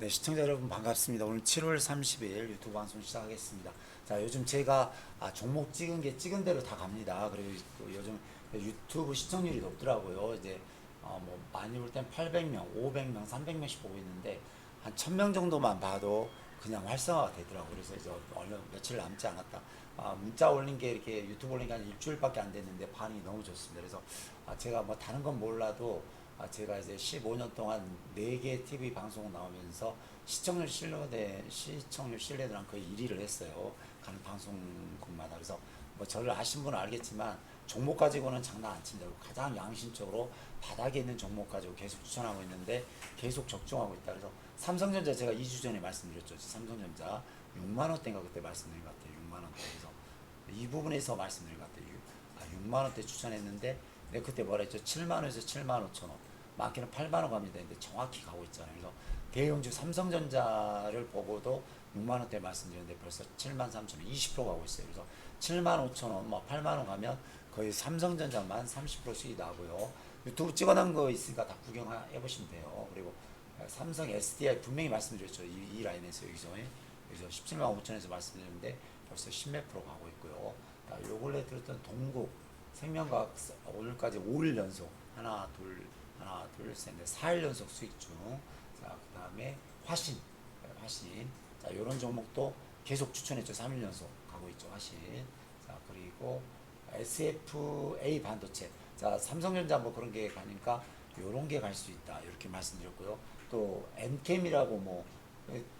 네, 시청자 여러분 반갑습니다. 오늘 7월 30일 유튜브 방송 시작하겠습니다. 자, 요즘 제가 아, 종목 찍은 게 찍은 대로 다 갑니다. 그리고 그 요즘 유튜브 시청률이 높더라고요. 이제 어, 뭐 많이 볼 땐 800명, 500명, 300명씩 보고 있는데 한 1000명 정도만 봐도 그냥 활성화가 되더라고요. 그래서 이제 얼마 며칠 남지 않았다. 아, 문자 올린 게 이렇게 유튜브 올린 게 한 일주일밖에 안 됐는데 반응이 너무 좋습니다. 그래서 아, 제가 뭐 다른 건 몰라도 아, 제가 이제 15년 동안 4개 TV 방송 나오면서 시청률 신뢰대 시청률 신뢰도랑 거의 1위를 했어요. 가는 방송국마다. 그래서 뭐 저를 아신 분은 알겠지만 종목 가지고는 장난 안 칩니다. 가장 양심적으로 바닥에 있는 종목 가지고 계속 추천하고 있는데 계속 적중하고 있다. 그래서 삼성전자 제가 2주 전에 말씀드렸죠. 삼성전자 6만 원대인가 그때 말씀드린 것 같아요. 6만 원대. 그래서 이 부분에서 말씀드린 것 같아요. 유- 아, 6만 원대 추천했는데 내가 그때 뭐라 했죠? 7만 원에서 7만 5천 원. 많게는 8만 원 갑니다. 근데 정확히 가고 있잖아요. 그래서 대형주 삼성전자를 보고도 6만 원대 말씀드렸는데 벌써 7만 3천 원, 20% 가고 있어요. 그래서 7만 5천 원, 뭐 8만 원 가면 거의 삼성전자만 30% 수익 나고요. 유튜브 찍어놓은 거 있으니까 다 구경해 보시면 돼요. 그리고 삼성 SDI 분명히 말씀드렸죠. 이, 이 라인에서 여기서 여기서 17만 5천에서 말씀드렸는데 벌써 10몇 프로 가고 있고요. 자, 요 근래 들었던 동국 생명과학 오늘까지 5일 연속 하나 둘 하나 둘 셋 넷 4일 연속 수익 중. 자 그 다음에 화신 화신 자 요런 종목도 계속 추천했죠. 3일 연속 가고 있죠. 화신. 자 그리고 SFA 반도체. 자 삼성전자 뭐 그런 게 가니까 요런 게 갈 수 있다. 이렇게 말씀드렸고요. 또 엔캠이라고 뭐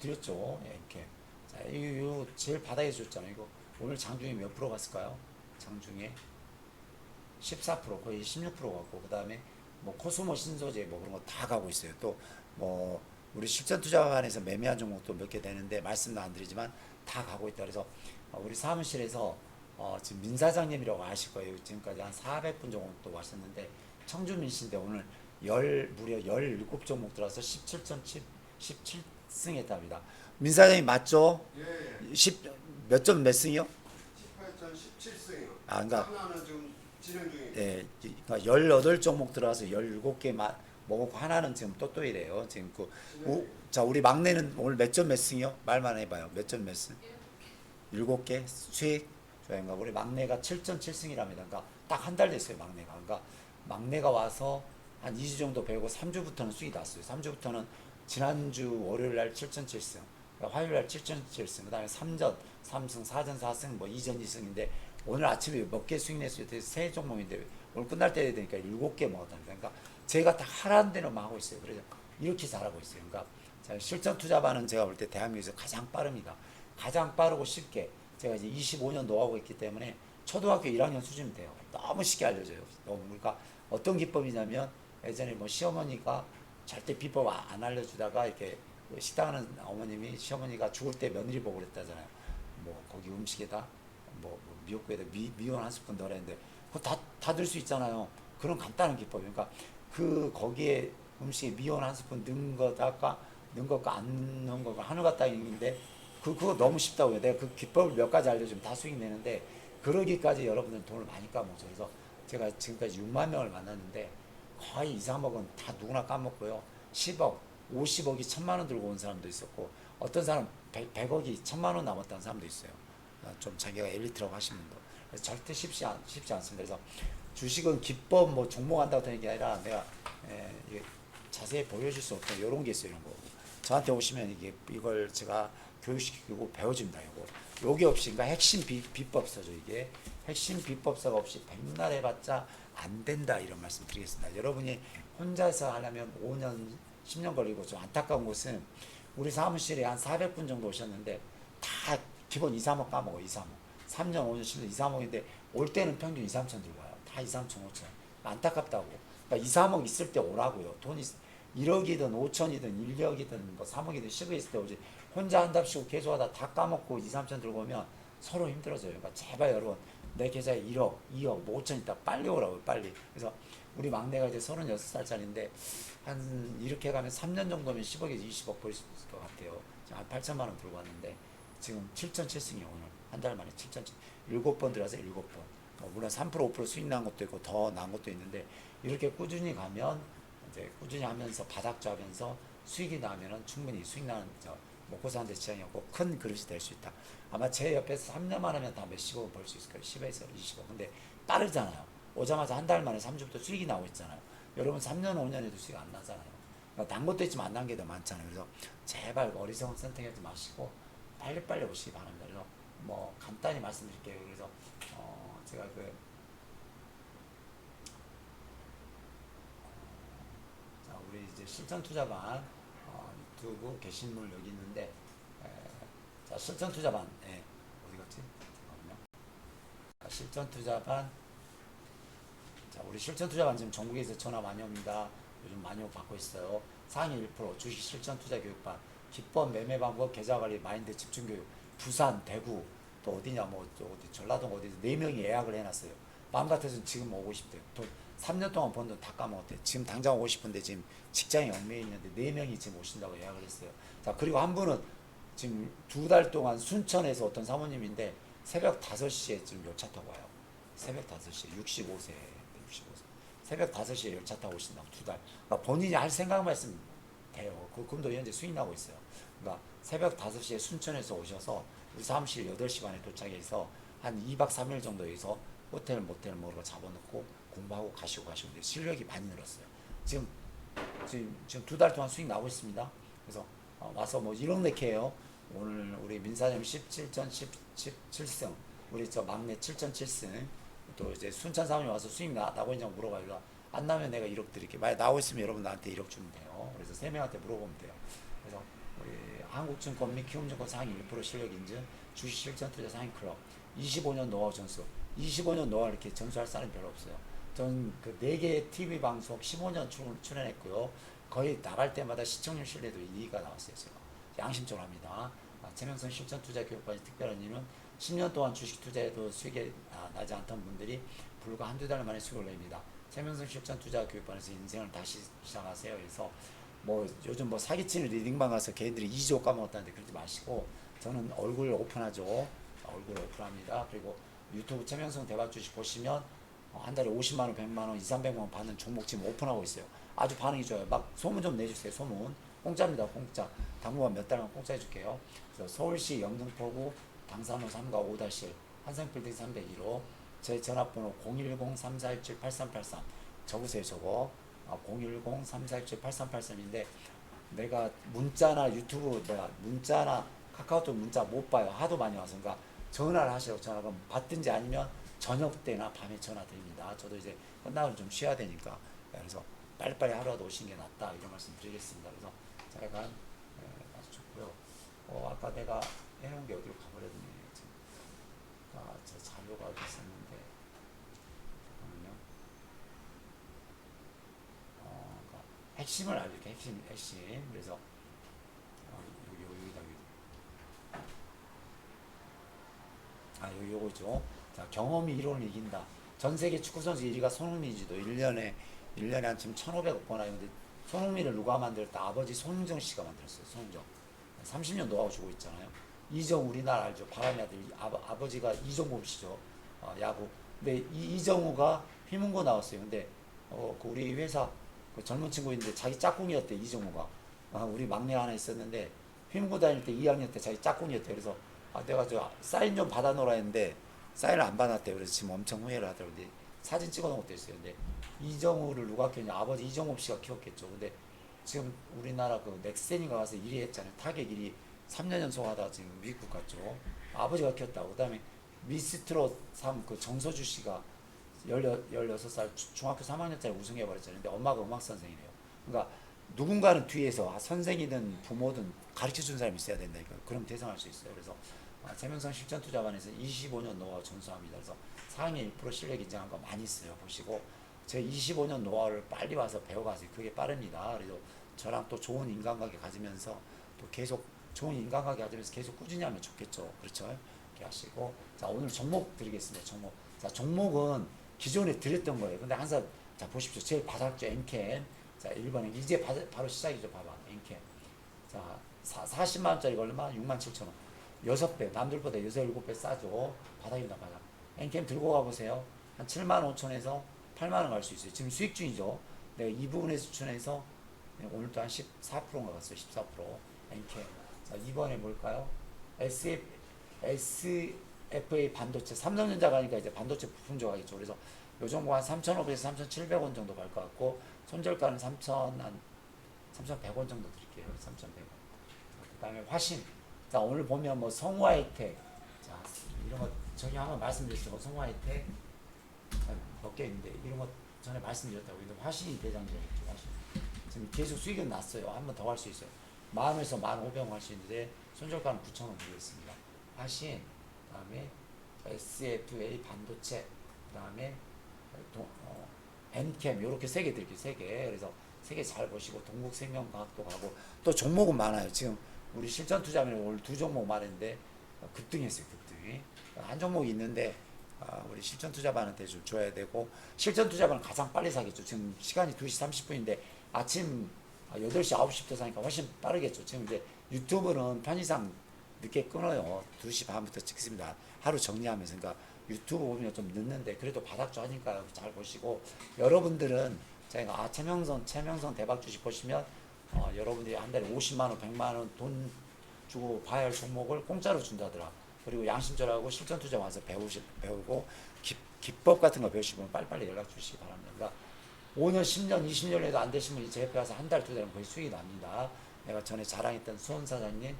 드렸죠. 엔캠. 자, 이, 요 제일 바닥에 줬잖아요. 이거 오늘 장중에 몇 프로 갔을까요? 장중에 14% 거의 16% 갔고 그 다음에 뭐 코스모 신소재 뭐 그런 거 다 가고 있어요. 또 뭐 우리 실전 투자관에서 매매한 종목도 몇 개 되는데 말씀도 안 드리지만 다 가고 있다. 그래서 어, 우리 사무실에서 어, 지금 민 사장님이라고 아실 거예요. 지금까지 한 400분 정도 왔었는데 청주민 씨인데 오늘 열 무려 17종목 들어서 17.7 17승했답니다. 민 사장님 맞죠? 예, 10 몇 점 몇 승이요? 18전 17승이요. 아, 그러니까 하나는 지금 중이에요. 예, 그러니까 18종목 들어와서 17개 먹었고 하나는 지금 또또이래요. 지금 그 우, 자, 우리 막내는 오늘 몇 점 몇 승이요? 말만 해 봐요. 몇 점 몇 승? 7개 수익 좋아요가 우리 막내가 7점 7승이랍니다. 그러니까 딱 한 달 됐어요, 막내가. 그러니까 막내가 와서 한 2주 정도 배우고 3주부터는 수익이 났어요. 3주부터는 지난주 월요일 날 7점 7승. 그러니까 화요일 날 7점 7승. 그 다음에 3전 3승, 4전 4승, 뭐 2전 2승인데 오늘 아침에 몇 개? 되게 세 종목인데 오늘 끝날 때 되니까 7개 먹었다니까. 그러니까 제가 다 하라는 대로만 하고 있어요. 그래서 이렇게 잘하고 있어요. 그러니까 자, 실전 투자반은 제가 볼 때 대한민국에서 가장 빠릅니다. 가장 빠르고 쉽게 제가 이제 25년 노하고 있기 때문에 초등학교 1학년 수준이 돼요. 너무 쉽게 알려줘요. 너무 그러니까 어떤 기법이냐면 예전에 뭐 시어머니가 절대 비법 아- 안 알려주다가 이렇게 그 식당 하는 어머님이 시어머니가 죽을 때 며느리 보고 그랬다잖아요. 뭐 거기 음식에다 뭐, 뭐 미역국에다 미, 미원 한 스푼 넣으랬는데 그거 다 다 들 수 있잖아요. 그런 간단한 기법. 그러니까 그 거기에 음식에 미원 한 스푼 넣은 거다가 넣은 것과 안 넣은 거가 하늘과 땅인데 그 그거 너무 쉽다고요. 내가 그 기법을 몇 가지 알려주면 다 수익 내는데 그러기까지 여러분들 돈을 많이 까먹죠. 그래서 제가 지금까지 6만 명을 만났는데 거의 2, 3억은 다 누구나 까먹고요. 10억, 50억이 천만 원 들고 온 사람도 있었고 어떤 사람 100, 100억이 천만 원 남았다는 사람도 있어요. 어, 좀 자기가 엘리트라고 하시는 분. 그래서 절대 쉽지, 않, 쉽지 않습니다. 그래서 주식은 기법 뭐 종목한다고 되는 게 아니라 내가 에, 이게 자세히 보여줄 수 없다. 이런 게 있어요. 이런 거. 저한테 오시면 이게 이걸 제가 교육시키고 배워줍니다. 이거. 요게 없이 그러니까 핵심 비, 비법서죠. 이게 핵심 비법서가 없이 백날 해봤자 안 된다 이런 말씀 드리겠습니다. 여러분이 혼자서 하려면 5년, 10년 걸리고 좀 안타까운 것은 우리 사무실에 한 400분 정도 오셨는데 다 기본 2, 3억 까먹어 2, 3억. 3년, 5년, 10년 2, 3억인데 올 때는 평균 2, 3천 들고 와요. 다 2, 3천, 5천. 안타깝다고. 그러니까 2, 3억 있을 때 오라고요. 돈이 1억이든 5천이든 1억이든 뭐 3억이든 10억 있을 때 오지. 혼자 한답시고 계속 하다 다 까먹고 2, 3천 들고 오면 서로 힘들어져요. 그러니까 제발 여러분 내 계좌에 1억, 2억, 뭐 5천 있다 빨리 오라고요. 빨리. 그래서 우리 막내가 이제 36살짜리인데 한 이렇게 가면 3년 정도면 10억에서 20억 벌수 있을 것 같아요. 지금 한 8천만 원 들고 왔는데 지금 7천 7승이에요 오늘 한 달 만에 7천 7번 들어서 7번 어, 물론 3% 5% 수익 난 것도 있고 더 난 것도 있는데 이렇게 꾸준히 가면 이제 꾸준히 하면서 바닥 잡으면서 수익이 나면은 충분히 수익 나는 저 먹고 사는 데 지장이 없고 큰 그릇이 될 수 있다. 아마 제 옆에서 3년만 하면 다 몇십억 원벌수 있을 거예요. 10에서 20억. 근데 빠르잖아요. 오자마자 한 달 만에 3주부터 수익이 나오고 있잖아요. 여러분 3년, 5년에도 수익 안 나잖아요. 그러니까 난 것도 있지만 안 난 게 더 많잖아요. 그래서 제발 어리석은 선택하지 마시고 빨리빨리 오시기 바랍니다. 그래서 뭐 간단히 말씀드릴게요. 그래서 어 제가 그 자, 우리 이제 실전 투자반 어, 유튜브 게시물 여기 있는데 에, 자 실전 투자반 예, 어디 갔지? 자, 실전 투자반 자 우리 실전 투자반 지금 전국에서 전화 많이 옵니다. 요즘 많이 받고 있어요. 상위 1% 주식 실전 투자 교육반 기법 매매 방법 계좌 관리 마인드 집중 교육 부산 대구 또 어디냐 뭐 또 어디 전라도 어디서 네 명이 예약을 해놨어요. 마음 같아서 지금 오고 싶대요. 또 3년 동안 번 돈 다 까먹었대. 지금 당장 오고 싶은데 지금 직장에 얽매여 있는데 네 명이 지금 오신다고 예약을 했어요. 자 그리고 한 분은 지금 두 달 동안 순천에서 어떤 사모님인데 새벽 5시에 지금 열차 타고 와요. 새벽 5시에 65세, 65세. 새벽 5시에 열차 타고 오신다고 두 달. 그러니까 본인이 할 생각만 했으면 돼요. 그 금도 현재 수익 나고 있어요. 그러니까 새벽 5시에 순천에서 오셔서 우리 사무실 8시 반에 도착해서 한 2박 3일 정도 여기서 호텔 모텔 뭐로 잡아놓고 공부하고 가시고 가시고 근데 실력이 많이 늘었어요. 지금 지금 지금 두 달 동안 수익 나고 있습니다. 그래서 어, 와서 뭐 이런 데해요 오늘 우리 민사님 17전 17승 우리 저 막내 7전 7승 또 이제 순천 사모님 와서 수익 나, 나고 있냐고 물어봐요. 안 나면 내가 1억 드릴게. 만약 나오고 있으면 여러분 나한테 1억 주면 돼요. 그래서 세 명한테 물어보면 돼요. 그래서 우리 한국증권 및 키움증권 상위 1% 실력 인증 주식 실전 투자 상위 클럽 25년 노하우 전수 25년 노하우 이렇게 전수할 사람이 별로 없어요. 전 그 4개 TV 방송 15년 출, 출연 했고요. 거의 나갈 때마다 시청률 신뢰도 2위가 나왔어요. 제가 양심적으로 합니다. 아, 최명선 실전 투자 교육반의 특별한 이유는 10년 동안 주식 투자에도 수익이 아, 나지 않던 분들이 불과 한두 달 만에 수익을 냅니다. 최명선 실전 투자 교육반에서 인생을 다시 시작하세요. 그래서 뭐 요즘 뭐 사기치는 리딩방 가서 걔들이 2조 까먹었다는데 그러지 마시고 저는 얼굴 오픈하죠. 얼굴 오픈합니다. 그리고 유튜브 최명성 대박 주식 보시면 어, 한 달에 50만 원, 100만 원, 2, 300만 원 받는 종목 지금 오픈하고 있어요. 아주 반응이 좋아요. 막 소문 좀 내주세요. 소문. 공짜입니다. 공짜. 당분간 몇 달만 공짜 해줄게요. 그래서 서울시 영등포구 당산로 3가 5다실 한성빌딩 301호 제 전화번호 010-3417-8383 적으세요. 저거. 아, 010-3417-8383인데 내가 문자나 유튜브 뭐야 문자나 카카오톡 문자 못 봐요. 하도 많이 와서 그러니까 전화를 하시라고 전화 그럼 받든지 아니면 저녁 때나 밤에 전화 드립니다. 저도 이제 끝나고 좀 쉬어야 되니까 그래서 빨리빨리 하루라도 오시는 게 낫다 이런 말씀 드리겠습니다. 그래서 제가 예, 아주 좋고요. 어 아까 내가 해놓은 게 어디로 가버렸네. 아, 저 자료가 어디 있었는데. 잠깐만요. 어, 그러니까 핵심을 알려줄게 핵심 핵심. 그래서 어, 여기 여기 여기다 여기 아 여기 요거죠. 자 경험이 이론을 이긴다. 전 세계 축구 선수 1위가 손흥민이지도 1년에 1년에 한 지금 1,500억 번 하는데 손흥민을 누가 만들었다? 아버지 손흥정 씨가 만들었어요. 손흥정. 30년 노하우 주고 있잖아요 이정 우리나라 알죠? 바람의 아들 아버, 아버지가 이정우 씨죠. 어, 야구. 근데 이, 이정우가 휘문고 나왔어요. 근데 어, 그 우리 회사 그 젊은 친구인데 자기 짝꿍이었대 이정우가. 아, 우리 막내 하나 있었는데 휘문고 다닐 때 2학년 때 자기 짝꿍이었대. 그래서 아, 내가 저 사인 좀 받아놓으라 했는데 사인을 안 받았대 그래서 지금 엄청 후회를 하더라고 근데 사진 찍어놓은 것도 있어요. 근데 이정우를 누가 키웠냐? 아버지 이정우 씨가 키웠겠죠. 근데 지금 우리나라 그 넥센인가 가서 1위 했잖아요. 타격 1위 3년 연속 하다 지금 미국 갔죠 아버지가 키웠다고 그 다음에 미스트롯 3 그 정서주 씨가 16, 16살 주- 중학교 3학년짜리 우승해 버렸잖아요. 근데 엄마가 음악 선생이래요. 그러니까 누군가는 뒤에서 아, 선생이든 부모든 가르쳐 준 사람이 있어야 된다 니까. 그럼 대성할 수 있어요. 그래서 아, 최명성 실전 투자반에서 25년 노하우 전수합니다. 그래서 상위 1% 실력 인정한 거 많이 있어요. 보시고 제 25년 노하우를 빨리 와서 배워가세요. 그게 빠릅니다. 그래서 저랑 또 좋은 인간관계 가지면서 또 계속 좋은 인간관계 가지면서 계속 꾸준히 하면 좋겠죠. 그렇죠? 이렇게 하시고 자 오늘 종목 드리겠습니다. 종목 자 종목은 기존에 드렸던 거예요. 근데 항상 자 보십시오. 제일 바닥죠 엔캠. 자 1번에 이제 바, 바로 시작이죠. 봐봐 엔캠. 자 사, 40만 원짜리 얼마? 6만 7천 원. 여섯 배 남들보다 여섯 일곱 배 싸죠. 바닥입니다 바닥. 엔캠 들고 가보세요. 한 7만 5천에서 8만 원 갈 수 있어요. 지금 수익 중이죠. 내가 이 부분에 수준에서 오늘도 한 14%인가 갔어요. 14%. 엔케. 자, 이번에 뭘까요? SF, SFA 반도체. 삼성전자 가니까 이제 반도체 부품 좋아하겠죠. 그래서 요 정도 한 3,500에서 3,700원 정도 갈 것 같고, 손절가는 3,000, 한 3,100원 정도 드릴게요. 3,100원. 그 다음에 화신. 자, 오늘 보면 뭐 성화이텍. 자, 이런 거 저기 한번 말씀드렸죠. 뭐 성화이텍. 몇개 있는데, 이런 거 전에 말씀드렸다고. 화신이 대장이죠. 화신. 지금 계속 수익은 났어요. 한 번 더 할 수 있어요. 만원에서 만 오백 원할 수 있는데, 손절가는 9천 원 드리겠습니다. 그 다음에 SFA 반도체, 그 다음에 어, 엔캠 요렇게 세 개 드릴게요. 세 개. 그래서 세 개 잘 보시고 동국생명과학도 가고 또 종목은 많아요. 지금 우리 실전 투자면 오늘 두 종목 말했는데 어, 급등했어요. 급등이 한 종목이 있는데 아, 우리 실전 투자반한테 좀 줘야 되고 실전 투자반은 가장 빨리 사겠죠. 지금 시간이 2시 30분인데 아침 8시 9시부터 사니까 훨씬 빠르겠죠. 지금 이제 유튜브는 편의상 늦게 끊어요. 2시 반부터 찍습니다. 하루 정리하면서. 그러니까 유튜브 보면 좀 늦는데 그래도 바닥주 하니까 잘 보시고 여러분들은 저희가 아 최명선 최명선 대박 주식 보시면 어, 여러분들이 한 달에 50만 원, 100만 원 돈 주고 봐야 할 종목을 공짜로 준다더라. 그리고 양심적하고 실전 투자 와서 배우시 배우고 기, 기법 같은 거 배우시면 빨리빨리 연락 주시기 바랍니다. 그러니까 5년, 10년, 20년에도 안 되신 분이 제 옆에 와서 한 달, 두 달은 거의 수익이 납니다. 내가 전에 자랑했던 수원 사장님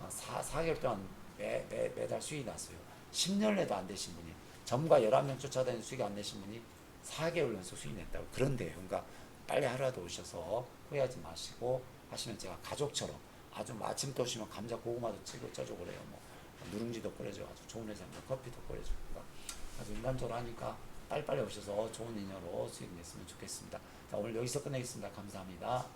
어, 4, 4개월 동안 매, 매, 매달 수익이 났어요. 10년에도 안 되신 분이 점과 11명 쫓아다니는 수익이 안 되신 분이 4개월 연속 수익 냈다고. 그런데요. 그러니까 빨리 하루라도 오셔서 후회하지 마시고 하시면 제가 가족처럼 아주 뭐 아침부터 오시면 감자 고구마도 찌고 쪄주고 그래요. 뭐 누룽지도 끓여줘 아주 좋은 회사입니다. 커피도 끓여주고 그러니까 아주 인간적으로 하니까 빨리빨리 오셔서 좋은 인연으로 수익 냈으면 좋겠습니다. 자, 오늘 여기서 끝내겠습니다. 감사합니다.